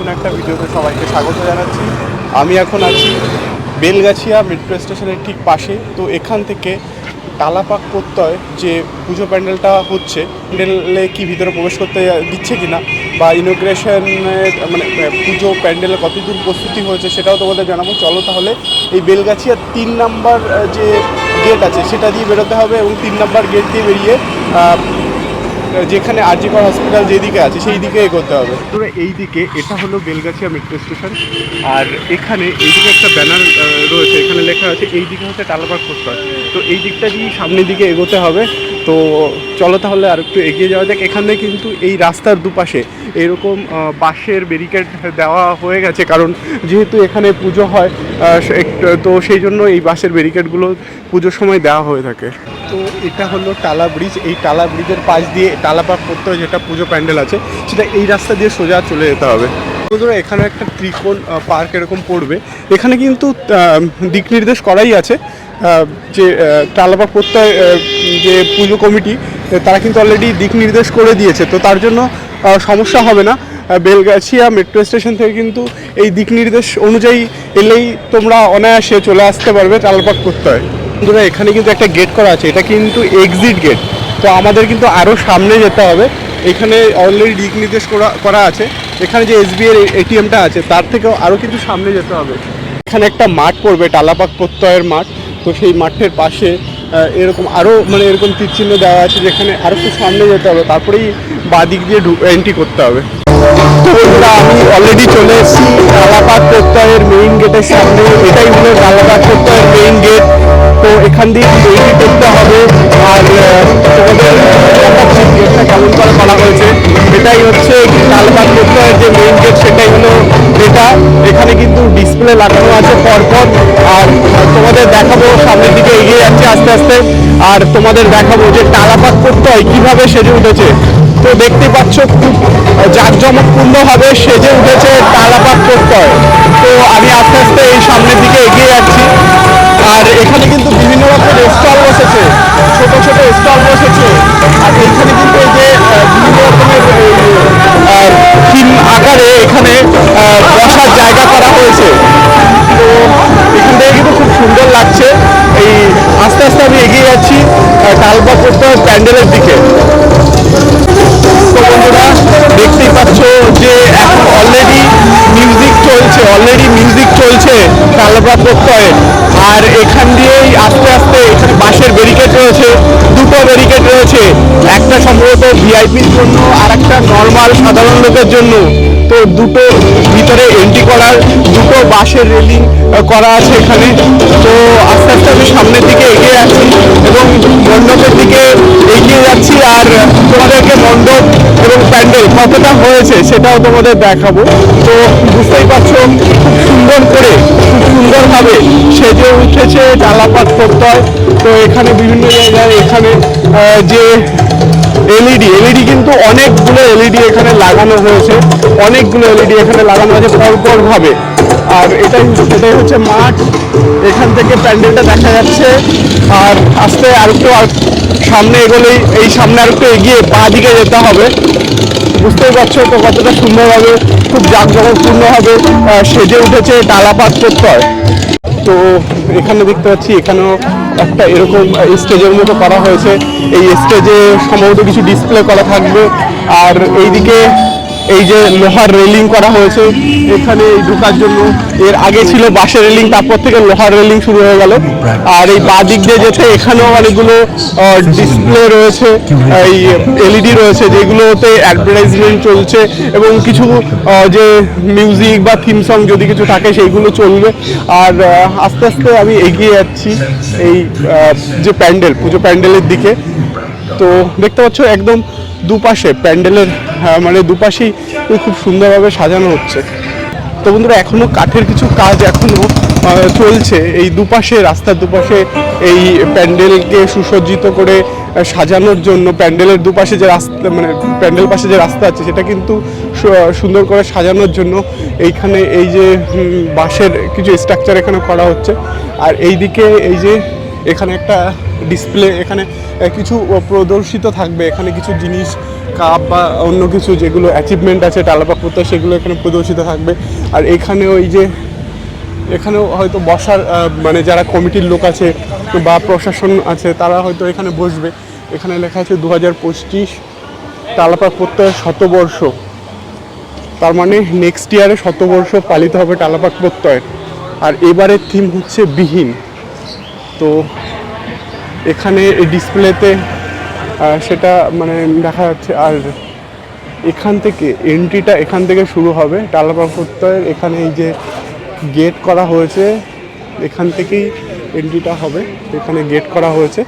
নতুন একটা ভিডিওতে সবাইকে স্বাগত জানাচ্ছি। আমি এখন আছি বেলগাছিয়া মেট্রো স্টেশনের ঠিক পাশে। তো এখান থেকে তালাপাক প্রত্যয় যে পুজো প্যান্ডেলটা হচ্ছে, প্যান্ডেলে কি ভিতরে প্রবেশ করতে দিচ্ছে কি না বা ইনোগ্রেশনের মানে পুজো প্যান্ডেলে কতদূর প্রস্তুতি হয়েছে সেটাও তোমাদের জানাব। চলো তাহলে এই বেলগাছিয়া তিন নাম্বার যে গেট আছে সেটা দিয়ে বেরোতে হবে এবং তিন নাম্বার গেট দিয়ে বেরিয়ে যেখানে আরজিকর হসপিটাল যেদিকে আছে সেই দিকে এগোতে হবে। তবে এই দিকে এটা হলো বেলগাছিয়া মেট্রো স্টেশন আর এখানে এইদিকে একটা ব্যানার রয়েছে, এখানে লেখা আছে এই দিকে হচ্ছে টালাপাক হয় তো এই দিকটা দিয়ে সামনের দিকে এগোতে হবে। তো চলো তাহলে আর একটু এগিয়ে যাওয়া যাক। এখানে কিন্তু এই রাস্তার দুপাশে এরকম বাঁশের ব্যারিকেড দেওয়া হয়ে গেছে, কারণ যেহেতু এখানে পুজো হয় তো সেই জন্য এই বাঁশের ব্যারিকেডগুলো পুজোর সময় দেওয়া হয়ে থাকে। তো এটা হলো টালা ব্রিজ এই টালা ব্রিজের পাশ দিয়ে করতে হয় যেটা পুজো প্যান্ডেল আছে সেটা এই রাস্তা দিয়ে সোজা চলে যেতে হবে। বন্ধুরা এখানে একটা ত্রিকোণ পার্ক এরকম পড়বে। এখানে কিন্তু দিক নির্দেশ করাই আছে যে আহ, টালাপাক প্রত্যয় যে পুজো কমিটি তারা কিন্তু অলরেডি দিক নির্দেশ করে দিয়েছে। তো তার জন্য সমস্যা হবে না। বেলগাছিয়া মেট্রো স্টেশন থেকে কিন্তু এই দিক নির্দেশ অনুযায়ী এলেই তোমরা অনায়াসে চলে আসতে পারবে টালাপাক প্রত্যয় বন্ধুরা এখানে কিন্তু একটা গেট করা আছে। এটা কিন্তু এক্সিট গেট তো আমাদের কিন্তু আরও সামনে যেতে হবে। এখানে অলরেডি দিক নির্দেশ করা করা আছে। এখানে যে এসবিআই এটিএমটা আছে, তার থেকেও আরও কিন্তু সামনে যেতে হবে। এখানে একটা মাঠ পড়বে, টালাপাক প্রত্যয়ের মাঠ। তো সেই মাঠের পাশে এরকম আরও মানে এরকম তীরচিহ্ন দেওয়া আছে যেখানে আরও একটু সামনে যেতে হবে। তারপরেই বাদিক দিয়ে এন্ট্রি করতে হবে। বন্ধুরা আমি অলরেডি চলে এসেছি কালাপাট প্রত্যয়ের মেইন গেটের সামনে। এটাই হলো কালাপাট প্রত্যয়ের মেইন গেট তো এখান দিয়ে এন্ট্রি করতে হবে। আর তোমাদের গেটটা কেমন করে করা হয়েছে, এটাই হচ্ছে কালাপাট প্রত্যয়ের যে মেইন গেট সেটাই হলো এটা। এখানে কিন্তু ডিসপ্লে লাগানো আছে পরপর। আর তোমাদের দেখাবো, সামনের দিকে এগিয়ে যাচ্ছে আস্তে আস্তে। আর তোমাদের দেখাবো যে টালাপাত হয় কীভাবে সেজে উঠেছে। তো দেখতে পাচ্ছ খুব জাঁকজমকপূর্ণভাবে সেজে উঠেছে টালাপাত করতে হয় তো আমি আস্তে আস্তে এই সামনের দিকে এগিয়ে যাচ্ছি। আর এখানে কিন্তু বিভিন্ন রকমের স্টল বসেছে, ছোট ছোট স্টল বসেছে। আর এখানে কিন্তু এই যে বিভিন্ন রকমের থিম আকারে এখানে বসার জায়গা করা হয়েছে। তো এখান থেকে কিন্তু খুব সুন্দর লাগছে। এই আস্তে আস্তে আমি এগিয়ে যাচ্ছি টালবা করতে প্যান্ডেলের দিকে। তালবা প্রত্যয়ে। আর এখান দিয়েই আস্তে আস্তে এখানে বাঁশের ব্যারিকেড রয়েছে, দুটো ব্যারিকেড রয়েছে। একটা সম্ভবত ভিআইপির জন্য, আর একটা নর্মাল সাধারণ লোকের জন্য। তো দুটো ভিতরে এন্ট্রি করার, দুটো বাঁশের রেলিং করা আছে এখানে। তো আস্তে আস্তে আমি সামনের দিকে এগিয়ে যাচ্ছি এবং মণ্ডপের দিকে এগিয়ে যাচ্ছি। আর তোমাদেরকে মণ্ডপ হয়েছে, সেটাও তোমাদের দেখাবো। তো বুঝতেই পারছ, খুব সুন্দর করে, খুব সুন্দরভাবে সেজে উঠেছে ডালাপাত হয় তো এখানে বিভিন্ন জায়গায় এখানে যে এলইডি এলইডি কিন্তু অনেকগুলো এলইডি এখানে লাগানো হয়েছে। অনেকগুলো এলইডি এখানে লাগানো হয়েছে পরপর ভাবে আর এটাই এটাই হচ্ছে মাঠ। এখান থেকে প্যান্ডেলটা দেখা যাচ্ছে। আর আস্তে আরেকটু আর সামনে এগোলেই, এই সামনে আরেকটু এগিয়ে পা দিকে যেতে হবে। বুঝতেই পারছ তো কতটা সুন্দরভাবে খুব জাঁকজমকপূর্ণভাবে আহ, সেজে উঠেছে ডালাপাত প্রত্যয়। তো এখানে দেখতে পাচ্ছি এখানেও একটা এরকম স্টেজের মতো করা হয়েছে। এই স্টেজে সম্ভবত কিছু ডিসপ্লে করা থাকবে। আর এইদিকে এই যে লোহার রেলিং করা হয়েছে, এখানে ঢোকার জন্য। এর আগে ছিল বাঁশের রেলিং তারপর থেকে লোহার রেলিং শুরু হয়ে গেল। আর এই বাঁ দিক দিয়ে যেতে এখানেও অনেকগুলো ডিসপ্লে রয়েছে, এই এলইডি রয়েছে, যেগুলোতে অ্যাডভার্টাইজমেন্ট চলছে এবং কিছু যে মিউজিক বা থিম সং যদি কিছু থাকে, সেইগুলো চলবে। আর আস্তে আস্তে আমি এগিয়ে যাচ্ছি এই যে প্যান্ডেল, পুজো প্যান্ডেলের দিকে। তো দেখতে পাচ্ছ একদম দুপাশে প্যান্ডেলের আহ, মানে দুপাশেই খুব সুন্দরভাবে সাজানো হচ্ছে। তো বন্ধুরা এখনও কাঠের কিছু কাজ এখনও চলছে। এই দুপাশে রাস্তার দুপাশে এই প্যান্ডেলকে সুসজ্জিত করে সাজানোর জন্য প্যান্ডেলের দুপাশে যে রাস্তা মানে প্যান্ডেল পাশে যে রাস্তা আছে সেটা কিন্তু সুন্দর করে সাজানোর জন্য এইখানে এই যে বাঁশের কিছু স্ট্রাকচার এখানে করা হচ্ছে। আর এইদিকে এই যে এখানে একটা ডিসপ্লে এখানে কিছু প্রদর্শিত থাকবে। এখানে কিছু জিনিস কাপ বা অন্য কিছু যেগুলো অ্যাচিভমেন্ট আছে টালাপাক প্রত্যয় সেগুলো এখানে প্রদর্শিত থাকবে। আর এখানে ওই যে, এখানেও হয়তো বসার মানে যারা কমিটির লোক আছে বা প্রশাসন আছে, তারা হয়তো এখানে বসবে। এখানে লেখা আছে দু হাজার পঁচিশ টালাপাক প্রত্যয়ের শতবর্ষ। তার মানে নেক্সট ইয়ারে শতবর্ষ পালিত হবে টালাপাক প্রত্যয়ের আর এবারের থিম হচ্ছে বিহীন। তো এখানে এই ডিসপ্লেতে সেটা মানে দেখা যাচ্ছে, আর এখান থেকে এন্ট্রিটা এখান থেকে শুরু হবে প্রত্যয়ের এখানে এই যে গেট করা হয়েছে, এখান থেকেই এন্ট্রিটা হবে, এখানে গেট করা হয়েছে।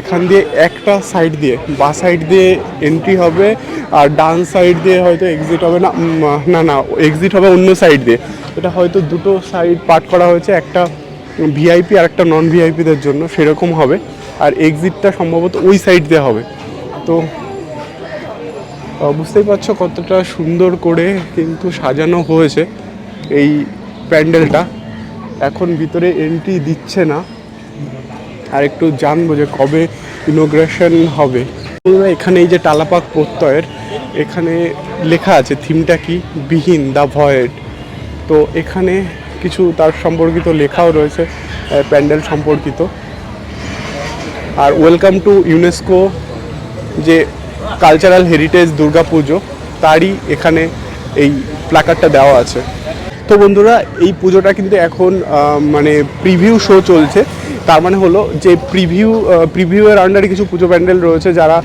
এখান দিয়ে একটা সাইড দিয়ে, বা সাইড দিয়ে এন্ট্রি হবে, আর ডান সাইড দিয়ে হয়তো এক্সিট হবে না না না এক্সিট হবে অন্য সাইড দিয়ে। এটা হয়তো দুটো সাইড পার্ট করা হয়েছে, একটা ভিআইপি আর একটা নন ভিআইপিদের জন্য সেরকম হবে। আর এক্সিটটা সম্ভবত ওই সাইড দিয়ে হবে। তো বুঝতেই পারছ কতটা সুন্দর করে কিন্তু সাজানো হয়েছে এই প্যান্ডেলটা। এখন ভিতরে এন্ট্রি দিচ্ছে না। আর একটু জানব যে কবে ইনোগ্রেশন হবে। এখানে এই যে টালাপাক প্রত্যয়ের, এখানে লেখা আছে থিমটা কি? বিহীন, দ্য ভয়েড। তো এখানে কিছু তার সম্পর্কিত লেখাও রয়েছে প্যান্ডেল সম্পর্কিত। আর ওয়েলকাম টু ইউনেস্কো যে কালচারাল হেরিটেজ দুর্গা পুজো, তারই এখানে এই প্লাকারটা দেওয়া আছে। তো বন্ধুরা, এই পুজোটা কিন্তু এখন মানে প্রিভিউ শো চলছে। তার মানে হলো যে প্রিভিউ প্রিভিউয়ের আন্ডারে কিছু পুজো প্যান্ডেল রয়েছে যারা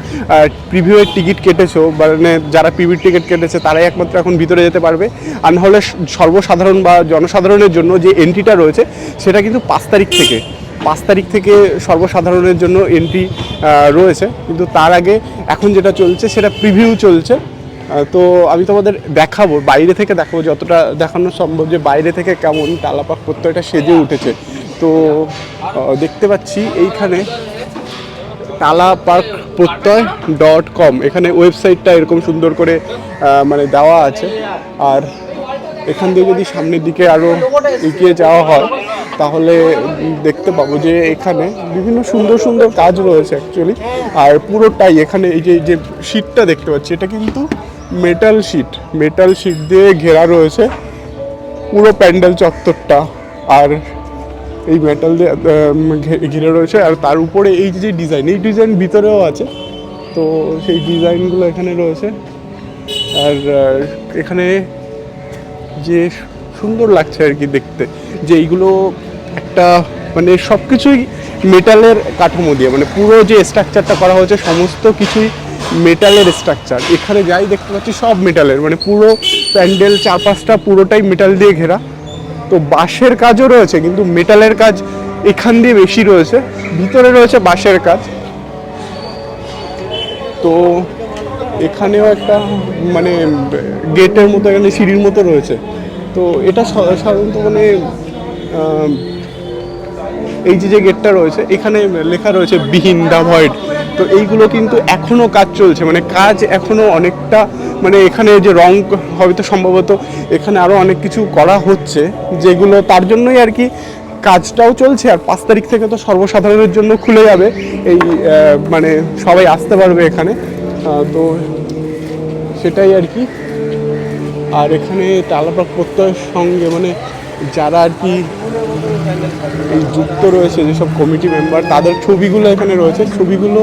প্রিভিউয়ের টিকিট কেটেছো মানে যারা প্রিভিউর টিকিট কেটেছে, তারাই একমাত্র এখন ভিতরে যেতে পারবে। আর নাহলে সর্বসাধারণ বা জনসাধারণের জন্য যে এন্ট্রিটা রয়েছে, সেটা কিন্তু পাঁচ তারিখ থেকে। পাঁচ তারিখ থেকে সর্বসাধারণের জন্য এন্ট্রি রয়েছে। কিন্তু তার আগে এখন যেটা চলছে, সেটা প্রিভিউ চলছে। তো আমি তোমাদের দেখাবো, বাইরে থেকে দেখাবো, যতটা দেখানো সম্ভব যে বাইরে থেকে কেমন টালাপাক প্রত্যয়টা সেজে উঠেছে। তো দেখতে পাচ্ছি এইখানে টালা পার্ক প্রত্যয় ডট কম। এখানে ওয়েবসাইটটা এরকম সুন্দর করে মানে দেওয়া আছে। আর এখান দিয়ে যদি সামনের দিকে আরও এগিয়ে যাওয়া হয়, তাহলে দেখতে পাবো যে এখানে বিভিন্ন সুন্দর সুন্দর কাজ রয়েছে অ্যাকচুয়ালি আর পুরোটাই এখানে এই যে যে শিটটা দেখতে পাচ্ছি, এটা কিন্তু মেটাল শিট মেটাল শিট দিয়ে ঘেরা রয়েছে। পুরো প্যান্ডেল চত্বরটা। আর এই মেটাল দিয়ে ঘিরে রয়েছে আর তার উপরে এই যে ডিজাইন এই ডিজাইন ভিতরেও আছে। তো সেই ডিজাইনগুলো এখানে রয়েছে। আর এখানে যে সুন্দর লাগছে আর কি দেখতে, যে এইগুলো একটা মানে সব কিছুই মেটালের কাঠামো দিয়ে মানে পুরো যে স্ট্রাকচারটা করা হয়েছে সমস্ত কিছুই মেটালের স্ট্রাকচার এখানে যাই দেখতে পাচ্ছি সব মেটালের মানে পুরো প্যান্ডেল চারপাশটা পুরোটাই মেটাল দিয়ে ঘেরা। তো বাঁশের কাজও রয়েছে, কিন্তু মেটালের কাজ এখান দিয়ে বেশি রয়েছে, ভিতরে রয়েছে বাঁশের কাজ। তো এখানেও একটা মানে গেটের মতো, এখানে সিঁড়ির মতো রয়েছে। তো এটা সাধারণত মানে এই যে যে গেটটা রয়েছে, এখানে লেখা রয়েছে, বিহীন দা ভয়েড। তো এইগুলো কিন্তু এখনও কাজ চলছে। মানে কাজ এখনও অনেকটা মানে এখানে যে রং হয়তো সম্ভবত এখানে আরও অনেক কিছু করা হচ্ছে, যেগুলো তার জন্যই আর কি কাজটাও চলছে। আর পাঁচ তারিখ থেকে তো সর্বসাধারণের জন্য খুলে যাবে। এই মানে সবাই আসতে পারবে এখানে। তো সেটাই আর কি। আর এখানে টালাপাক প্রত্যয়ের সঙ্গে মানে যারা আর কি এই যুক্ত রয়েছে, যেসব কমিটি মেম্বার, তাদের ছবিগুলো এখানে রয়েছে। ছবিগুলো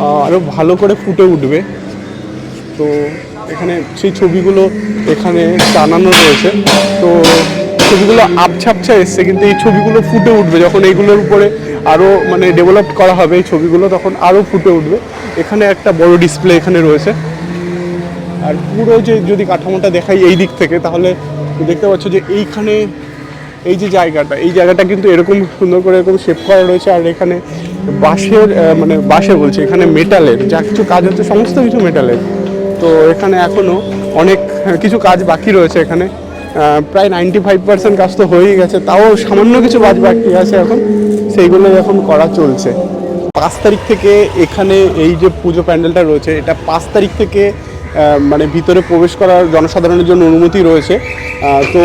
আহ, আরও ভালো করে ফুটে উঠবে। তো এখানে সেই ছবিগুলো এখানে টানানো রয়েছে। তো ছবিগুলো আবছাপছা এসছে কিন্তু এই ছবিগুলো ফুটে উঠবে। যখন এইগুলোর উপরে আরও মানে ডেভেলপ করা হবে এই ছবিগুলো তখন আরও ফুটে উঠবে। এখানে একটা বড় ডিসপ্লে এখানে রয়েছে। আর পুরো যে যদি কাঠামোটা দেখাই এই দিক থেকে তাহলে দেখতে পাচ্ছ যে এইখানে এই যে জায়গাটা, এই জায়গাটা কিন্তু এরকম সুন্দর করে এরকম শেপ করা রয়েছে আর এখানে বাঁশের মানে বাঁশের বলছি, এখানে মেটালের যা কিছু কাজ হচ্ছে সমস্ত কিছু মেটালের তো এখানে এখনও অনেক কিছু কাজ বাকি রয়েছে এখানে। প্রায় নাইনটি ফাইভ পার্সেন্ট কাজ তো হয়েই গেছে, তাও সামান্য কিছু কাজ বাকি আছে এখন, সেইগুলো এখন করা চলছে। পাঁচ তারিখ থেকে এখানে এই যে পুজো প্যান্ডেলটা রয়েছে, এটা পাঁচ তারিখ থেকে মানে ভিতরে প্রবেশ করার জনসাধারণের জন্য অনুমতি রয়েছে। তো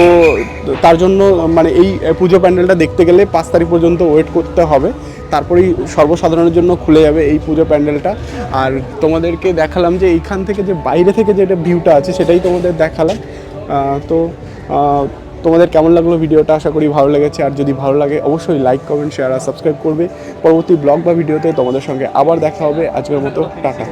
তার জন্য মানে এই পুজো প্যান্ডেলটা দেখতে গেলে পাঁচ তারিখ পর্যন্ত ওয়েট করতে হবে। তারপরেই সর্বসাধারণের জন্য খুলে যাবে এই পুজো প্যান্ডেলটা। আর তোমাদেরকে দেখালাম যে এইখান থেকে যে বাইরে থেকে যেটা ভিউটা আছে, সেটাই তোমাদের দেখালাম। তো তোমাদের কেমন লাগল ভিডিওটা? আশা করি ভালো লেগেছে। আর যদি ভালো লাগে, অবশ্যই লাইক কমেন্ট শেয়ার আর সাবস্ক্রাইব করবে। পরবর্তী ব্লগ বা ভিডিওতে তোমাদের সঙ্গে আবার দেখা হবে। আজকের মতো, টাটা।